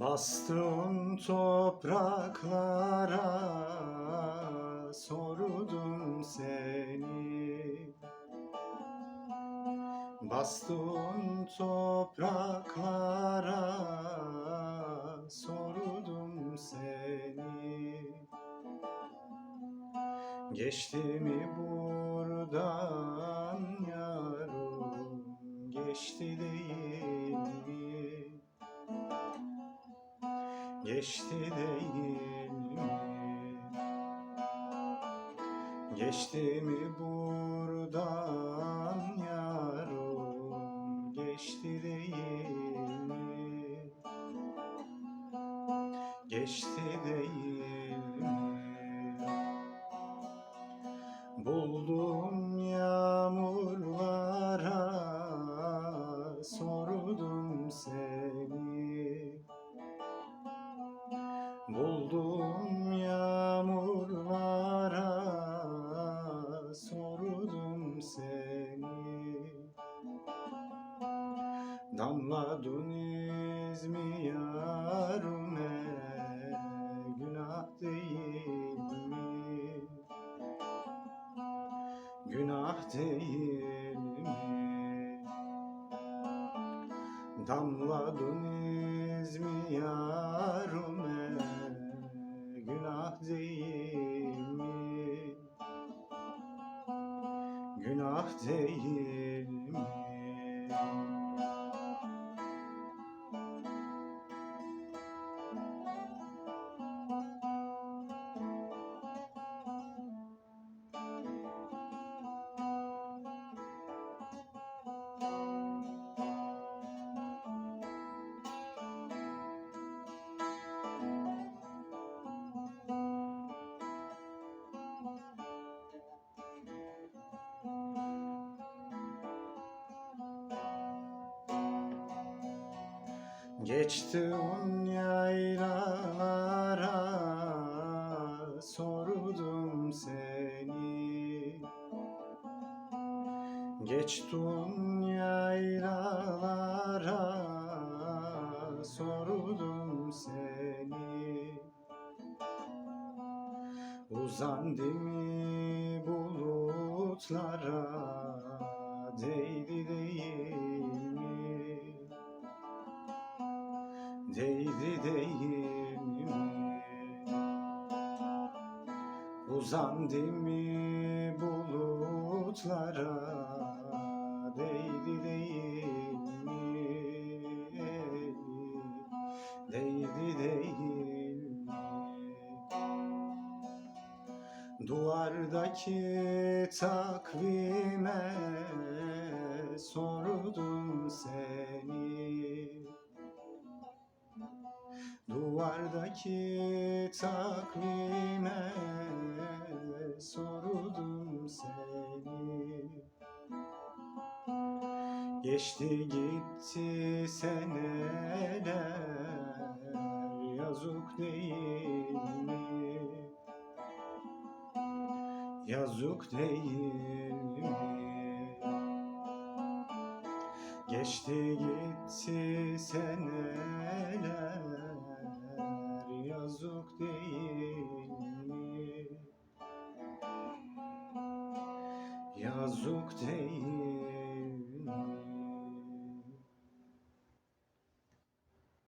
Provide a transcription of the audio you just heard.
Bastım topraklara sordum seni. Bastım topraklara sordum seni. Geçti mi buradan yarım geçti değil Geçti değil mi? Geçti mi buradan yarım geçti değil mi? Geçti değil mi? Buldum yağmurlara Damladın izmi yarime günah değil mi? Günah değil mi? Damladın izmi yarime Günah değil mi? Günah değil? Geçti on yaylalara sordum seni Geçti on yaylalara sordum seni Uzandı mı bulutlara değdi değil mi? Değdi değil mi? Uzandı mı bulutlara Değdi değil mi? Değdi değil mi? Duvardaki takvime sordum seni Duvardaki takvime sordum seni Geçti gitti seneler yazık değil mi? Yazık değil mi? Geçti gitti seneler Yazık değil